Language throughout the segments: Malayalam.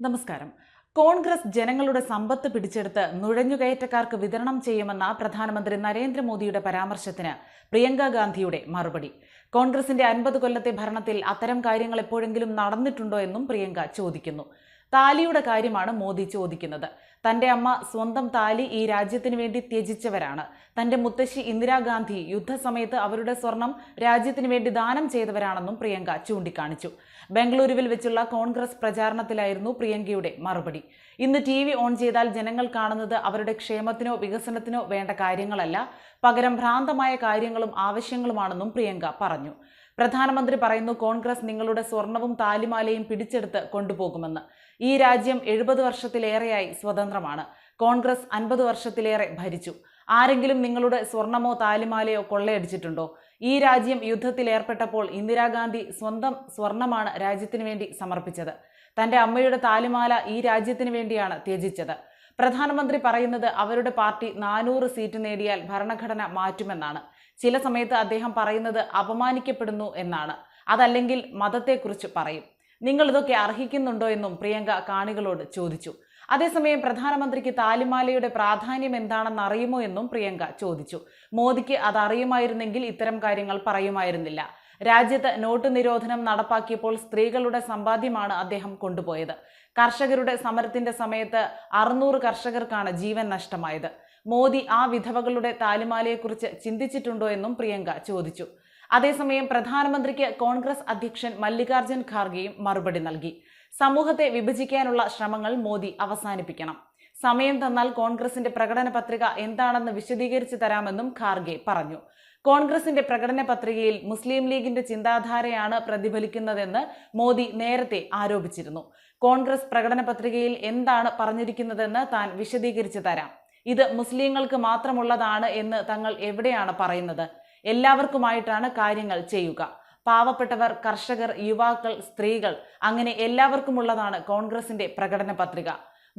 നമസ്കാരം. കോൺഗ്രസ് ജനങ്ങളുടെ സമ്പത്ത് പിടിച്ചെടുത്ത് നുഴഞ്ഞുകയറ്റക്കാർക്ക് വിതരണം ചെയ്യുമെന്ന പ്രധാനമന്ത്രി നരേന്ദ്രമോദിയുടെ പരാമർശത്തിന് പ്രിയങ്ക ഗാന്ധിയുടെ മറുപടി. കോൺഗ്രസിന്റെ അൻപത് കൊല്ലത്തെ ഭരണത്തിൽ അത്തരം കാര്യങ്ങൾ എപ്പോഴെങ്കിലും നടന്നിട്ടുണ്ടോ എന്നും പ്രിയങ്ക ചോദിക്കുന്നു. താലിയുടെ കാര്യമാണ് മോദി ചോദിക്കുന്നത്. തന്റെ അമ്മ സ്വന്തം താലി ഈ രാജ്യത്തിന് വേണ്ടി ത്യജിച്ചവരാണ്. തന്റെ മുത്തശ്ശി ഇന്ദിരാഗാന്ധി യുദ്ധസമയത്ത് അവരുടെ സ്വർണം രാജ്യത്തിന് വേണ്ടി ദാനം ചെയ്തവരാണെന്നും പ്രിയങ്ക ചൂണ്ടിക്കാണിച്ചു. ബംഗളൂരുവിൽ വെച്ചുള്ള കോൺഗ്രസ് പ്രചാരണത്തിലായിരുന്നു പ്രിയങ്കയുടെ മറുപടി. ഇന്ന് ടി വി ഓൺ ചെയ്താൽ ജനങ്ങൾ കാണുന്നത് അവരുടെ ക്ഷേമത്തിനോ വികസനത്തിനോ വേണ്ട കാര്യങ്ങളല്ല പകരം ഭ്രാന്തമായ കാര്യങ്ങളും ആവശ്യങ്ങളുമാണെന്നും പ്രിയങ്ക പറഞ്ഞു. പ്രധാനമന്ത്രി പറയുന്നു കോൺഗ്രസ് നിങ്ങളുടെ സ്വർണവും താലിമാലയും പിടിച്ചെടുത്ത് കൊണ്ടുപോകുമെന്ന്. ഈ രാജ്യം എഴുപത് വർഷത്തിലേറെയായി സ്വതന്ത്രമാണ്. കോൺഗ്രസ് അൻപത് വർഷത്തിലേറെ ഭരിച്ചു. ആരെങ്കിലും നിങ്ങളുടെ സ്വർണമോ താലിമാലയോ കൊള്ളയടിച്ചിട്ടുണ്ടോ? ഈ രാജ്യം യുദ്ധത്തിൽ ഏർപ്പെട്ടപ്പോൾ ഇന്ദിരാഗാന്ധി സ്വന്തം സ്വർണമാണ് രാജ്യത്തിനു വേണ്ടി സമർപ്പിച്ചത്. തന്റെ അമ്മയുടെ താലിമാല ഈ രാജ്യത്തിനു വേണ്ടിയാണ് ത്യജിച്ചത്. പ്രധാനമന്ത്രി പറയുന്നത് അവരുടെ പാർട്ടി നാനൂറ് സീറ്റ് നേടിയാൽ ഭരണഘടന മാറ്റുമെന്നാണ്. ചില സമയത്ത് അദ്ദേഹം പറയുന്നത് അപമാനിക്കപ്പെടുന്നു എന്നാണ്. അതല്ലെങ്കിൽ മതത്തെക്കുറിച്ച് പറയും. നിങ്ങൾ ഇതൊക്കെ അർഹിക്കുന്നുണ്ടോ എന്നും പ്രിയങ്ക കാണികളോട് ചോദിച്ചു. അതേസമയം പ്രധാനമന്ത്രിക്ക് താലിമാലയുടെ പ്രാധാന്യം എന്താണെന്ന് അറിയുമോ എന്നും പ്രിയങ്ക ചോദിച്ചു. മോദിക്ക് അത് അറിയുമായിരുന്നെങ്കിൽ ഇത്തരം കാര്യങ്ങൾ പറയുമായിരുന്നില്ല. രാജ്യത്ത് നോട്ട് നിരോധനം നടപ്പാക്കിയപ്പോൾ സ്ത്രീകളുടെ സമ്പാദ്യമാണ് അദ്ദേഹം കൊണ്ടുപോയത്. കർഷകരുടെ സമരത്തിന്റെ സമയത്ത് അറുന്നൂറ് കർഷകർക്കാണ് ജീവൻ നഷ്ടമായത്. മോദി ആ വിധവകളുടെ താലിമാലയെക്കുറിച്ച് ചിന്തിച്ചിട്ടുണ്ടോ എന്നും പ്രിയങ്ക ചോദിച്ചു. അതേസമയം പ്രധാനമന്ത്രിക്ക് കോൺഗ്രസ് അധ്യക്ഷൻ മല്ലികാർജുൻ ഖാർഗെയും മറുപടി നൽകി. സമൂഹത്തെ വിഭജിക്കാനുള്ള ശ്രമങ്ങൾ മോദി അവസാനിപ്പിക്കണം. സമയം തന്നാൽ കോൺഗ്രസിന്റെ പ്രകടന പത്രിക എന്താണെന്ന് വിശദീകരിച്ചു തരാമെന്നും ഖാർഗെ പറഞ്ഞു. കോൺഗ്രസിന്റെ പ്രകടന പത്രികയിൽ മുസ്ലിം ലീഗിന്റെ ചിന്താധാരയാണ് പ്രതിഫലിക്കുന്നതെന്ന് മോദി നേരത്തെ ആരോപിച്ചിരുന്നു. കോൺഗ്രസ് പ്രകടന പത്രികയിൽ എന്താണ് പറഞ്ഞിരിക്കുന്നതെന്ന് താൻ വിശദീകരിച്ചു തരാം. ഇത് മുസ്ലിങ്ങൾക്ക് മാത്രമുള്ളതാണ് എന്ന് തങ്ങൾ എവിടെയാണ് പറയുന്നത്? എല്ലാവർക്കുമായിട്ടാണ് കാര്യങ്ങൾ ചെയ്യുക. പാവപ്പെട്ടവർ കർഷകർ യുവാക്കൾ സ്ത്രീകൾ അങ്ങനെ എല്ലാവർക്കുമുള്ളതാണ് കോൺഗ്രസിന്റെ പ്രകടന പത്രിക.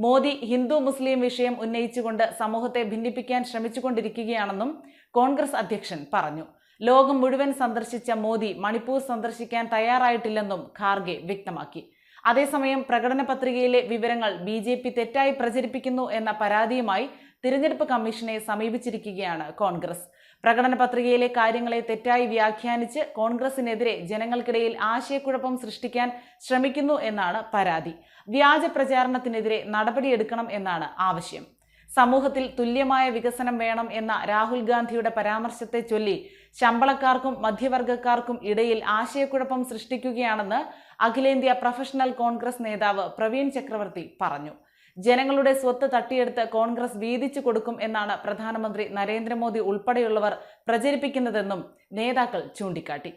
മോദി ഹിന്ദു മുസ്ലിം വിഷയം ഉന്നയിച്ചുകൊണ്ട് സമൂഹത്തെ ഭിന്നിപ്പിക്കാൻ ശ്രമിച്ചുകൊണ്ടിരിക്കുകയാണെന്നും കോൺഗ്രസ് അധ്യക്ഷൻ പറഞ്ഞു. ലോകം മുഴുവൻ സന്ദർശിച്ച മോദി മണിപ്പൂർ സന്ദർശിക്കാൻ തയ്യാറായിട്ടില്ലെന്നും ഖാർഗെ വ്യക്തമാക്കി. അതേസമയം പ്രകടന പത്രികയിലെ വിവരങ്ങൾ ബി ജെ പി തെറ്റായി പ്രചരിപ്പിക്കുന്നു എന്ന പരാതിയുമായി തിരഞ്ഞെടുപ്പ് കമ്മീഷനെ സമീപിച്ചിരിക്കുകയാണ് കോൺഗ്രസ്. പ്രകടന പത്രികയിലെ കാര്യങ്ങളെ തെറ്റായി വ്യാഖ്യാനിച്ച് കോൺഗ്രസിനെതിരെ ജനങ്ങൾക്കിടയിൽ ആശയക്കുഴപ്പം സൃഷ്ടിക്കാൻ ശ്രമിക്കുന്നു എന്നാണ് പരാതി. വ്യാജ പ്രചാരണത്തിനെതിരെ നടപടിയെടുക്കണം എന്നാണ് ആവശ്യം. സമൂഹത്തിൽ തുല്യമായ വികസനം വേണം എന്ന രാഹുൽ ഗാന്ധിയുടെ പരാമർശത്തെ ചൊല്ലി ശമ്പളക്കാർക്കും മധ്യവർഗക്കാർക്കും ഇടയിൽ ആശയക്കുഴപ്പം സൃഷ്ടിക്കുകയാണെന്ന് അഖിലേന്ത്യാ പ്രൊഫഷണൽ കോൺഗ്രസ് നേതാവ് പ്രവീൺ ചക്രവർത്തി പറഞ്ഞു. ജനങ്ങളുടെ സ്വത്ത് തട്ടിയെടുത്ത് കോൺഗ്രസ് വീതിച്ചു കൊടുക്കും എന്നാണ് പ്രധാനമന്ത്രി നരേന്ദ്രമോദി ഉൾപ്പെടെയുള്ളവർ പ്രചരിപ്പിക്കുന്നതെന്നും നേതാക്കൾ ചൂണ്ടിക്കാട്ടി.